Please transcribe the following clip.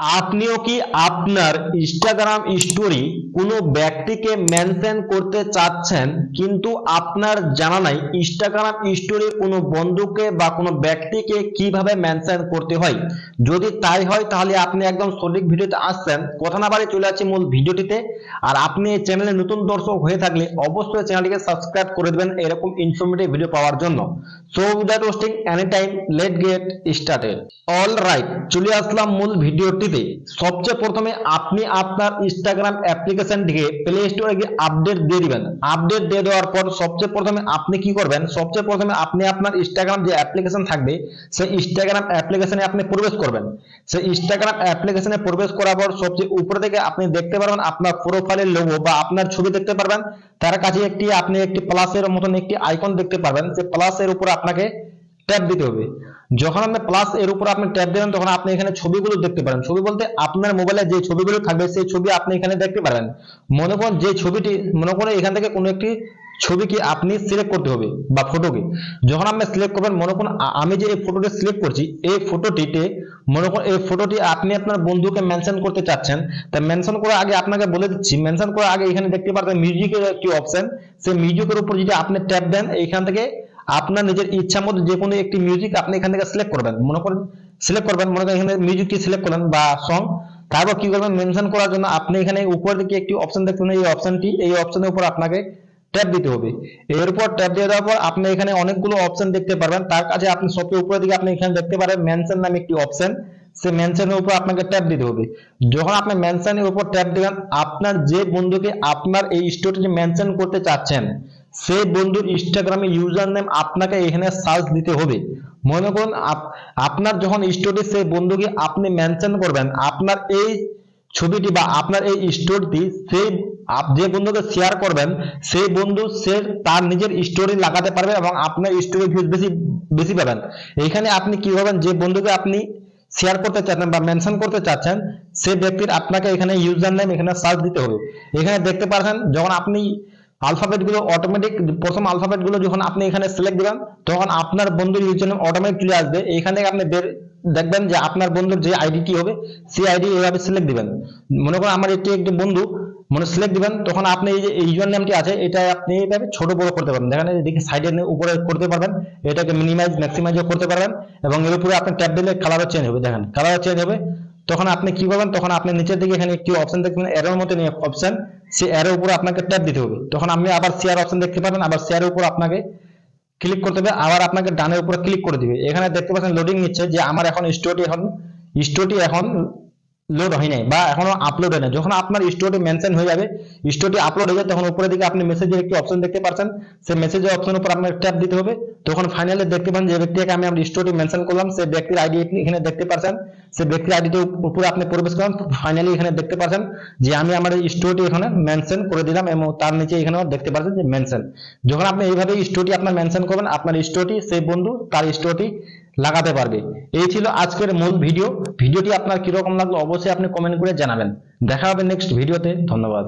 আপনিও কি আপনার ইনস্টাগ্রাম স্টোরি কোনো ব্যক্তিকে মেনশন করতে চাচ্ছেন? কিন্তু আপনার জানা নাই ইনস্টাগ্রাম স্টোরি কোনো বন্ধুকে বা কোনো ব্যক্তিকে কীভাবে মেনশন করতে হয়? যদি তাই হয়, তাহলে আপনি একদম সঠিক ভিডিওতে আসছেন। কথা না বাড়ি চলে যাচ্ছি মূল ভিডিওটিতে। আর আপনি এই চ্যানেলে নতুন দর্শক হয়ে থাকলে অবশ্যই চ্যানেলটিকে সাবস্ক্রাইব করে দেবেন এরকম ইনফরমেটিভ ভিডিও পাওয়ার জন্য। So without wasting any time let get started all right চলে আসলাম মূল ভিডিওটিতে সবচেয়ে প্রথমে আপনি আপনার ইনস্টাগ্রাম অ্যাপ্লিকেশনটিকে প্লে স্টোরে গিয়ে আপডেট দিয়ে দিবেন আপডেট দিয়ে দেওয়ার পর সবচেয়ে প্রথমে আপনি কি করবেন, সবচেয়ে প্রথমে আপনি আপনার ইনস্টাগ্রাম যে অ্যাপ্লিকেশন থাকবে, সেই ইনস্টাগ্রাম অ্যাপ্লিকেশনে আপনি প্রবেশ করবেন। সেই ইনস্টাগ্রাম অ্যাপ্লিকেশনে প্রবেশ করার পর সবচেয়ে উপরে থেকে আপনি দেখতে পারবেন আপনার প্রোফাইলের লোগো বা আপনার ছবি দেখতে পারবেন। তার কাছে একটি, আপনি একটি প্লাসের মতন একটি আইকন দেখতে পারবেন। যে প্লাসের উপর আপনাকে ট্যাপ দিতে হবে। যখন আপনি প্লাস এর উপর আপনি ট্যাপ দেবেন, তখন আপনি এখানে ছবিগুলো দেখতে পারেন। ছবি বলতে আপনার মোবাইলে যে ছবিগুলো থাকবে, সেই ছবি আপনি এখানে দেখতে পারেন মনে করুন যে ছবিটি, মনে করুন এখান থেকে কোনো একটি ছবিকে আপনি সিলেক্ট করতে হবে বা ফটোকে যখন আপনি সিলেক্ট করবেন, মনে করুন আমি যে এই ফটোটি সিলেক্ট করছি, এই ফটোটিতে মনে করুন এই ফটোটি আপনি আপনার বন্ধুকে মেনশন করতে চাচ্ছেন। তা মেনশন করার আগে আপনাকে বলে দিচ্ছি মেনশন করার আগে এখানে দেখতে পারবেন মিউজিকের একটি অপশন সেই মিউজিকের উপর যদি আপনি ট্যাপ দেন, এইখান থেকে আপনার নিজের ইচ্ছা মতো যে কোনো একটি মিউজিক আপনি এখান থেকে সিলেক্ট করবেন। মনে করেন সিলেক্ট করবেন, মনে করেন এখানে মিউজিকটি সিলেক্ট করলেন বা সং তারপর কি করবেন মেনশন করার জন্য আপনি এখানে উপর দিকে একটি অপশন দেখতে এই অপশনটি এই অপশনের উপর আপনাকে ট্যাপ দিতে হবে। এরপর ট্যাপ দিয়ে দেওয়ার পর আপনি এখানে অনেকগুলো অপশন দেখতে পারবেন। তার কাছে আপনি সবচেয়ে উপরের দিকে আপনি এখানে দেখতে পারেন মেনশন নামে একটি অপশন সেই মেনশনের উপর আপনাকে ট্যাপ দিতে হবে। যখন আপনি মেনশনের উপর ট্যাপ দিবেন, আপনার যে বন্ধুকে আপনার এই স্টোরিটি মেনশন করতে চাচ্ছেন সেই বন্ধুর ইনস্টাগ্রামে ইউজার নেম আপনাকে এখানে সার্চ দিতে হবে। মনে করুন, আপ- আপনার যখন স্টোরি সেই বন্ধুকে আপনি মেনশন করবেন, আপনার এই ছবিটি বা আপনার এই স্টোরিটি সেই যে বন্ধুকে শেয়ার করবেন, সেই বন্ধু সে তার নিজের স্টোরি লাগাতে পারবে এবং আপনার স্টোরি ভিউজ বেশি বেশি পাবেন। এইখানে আপনি কি করবেন যে বন্ধুকে আপনি শেয়ার করতে চাচ্ছেন বা মেনশন করতে চাচ্ছেন সেই ব্যক্তির আপনাকে এখানে ইউজার নেম এখানে সার্চ দিতে হবে। এখানে দেখতে পাচ্ছেন, যখন আপনি আলফাবেটগুলো অটোমেটিক প্রথম আলফাবেটগুলো যখন আপনি এখানে সিলেক্ট দিবেন, তখন আপনার বন্ধুর ইউজারনেম অটোমেটিক চলে আসবে। এখান থেকে আপনি দেখবেন যে আপনার বন্ধুর যে আইডিটি হবে, সেই আইডি এভাবে সিলেক্ট দিবেন। মনে করুন আমার এটি একটি বন্ধু মনে সিলেক্ট দিবেন, তখন আপনি এই যে ইউজার নেমটি আছে, এটা আপনি এইভাবে ছোট বড় করতে পারবেন। দেখেন, এদিকে সাইডের উপরে করতে পারবেন, এটাকে মিনিমাইজ ম্যাক্সিমাইজ করতে পারবেন এবং এর উপরে আপনি ট্যাপ দিলে কালারও চেঞ্জ হবে। দেখেন কালারও চেঞ্জ হবে। তখন আপনি কি করবেন, তখন আপনি নিচের দিকে এখানে একটি অপশন দেখবেন এরোর মতো অপশন সেই এর উপর আপনাকে ট্যাপ দিতে হবে। তখন আপনি আবার শেয়ার অপশন দেখতে পাবেন, আবার শেয়ারের উপর আপনাকে ক্লিক করতে হবে, আবার আপনাকে ডানের উপরে ক্লিক করে দিবে। এখানে দেখতে পাচ্ছেন লোডিং নিচ্ছে যে আমার এখন স্টোরটি এখন স্টোরটি এখন লোড হয় নাই বা এখনও আপলোড হয় না যখন আপনার স্টোরটি মেনশন হয়ে যাবে স্টোরটি আপলোড হয়ে যাবে, তখন উপরের দিকে আপনি মেসেজের একটি অপশন দেখতে পাচ্ছেন সেই মেসেজের অপশন উপর আপনার ট্যাপ দিতে হবে। তখন ফাইনালি দেখতে পান যে ব্যক্তিকে আমি আমার স্টোরটি মেনশন করলাম। সেই ব্যক্তির আইডি এখানে দেখতে পাচ্ছেন সেই ব্যক্তির আইডিটির উপরে আপনি প্রবেশ করেন ফাইনালি এখানে দেখতে পাচ্ছেন যে আমি আমার স্টোরটি এখানে মেনশন করে দিলাম এবং তার নিচে এখানেও দেখতে পাচ্ছেন যে মেনশন যখন আপনি এইভাবে স্টোরটি আপনার মেনশন করবেন, আপনার স্টোরটি সেই বন্ধু তার স্টোরটি লাগাতে পারবে। এই ছিল আজকের মূল ভিডিও। ভিডিওটি আপনার কীরকম লাগল অবশ্যই আপনি কমেন্ট করে জানাবেন। দেখা হবে নেক্সট ভিডিওতে ধন্যবাদ।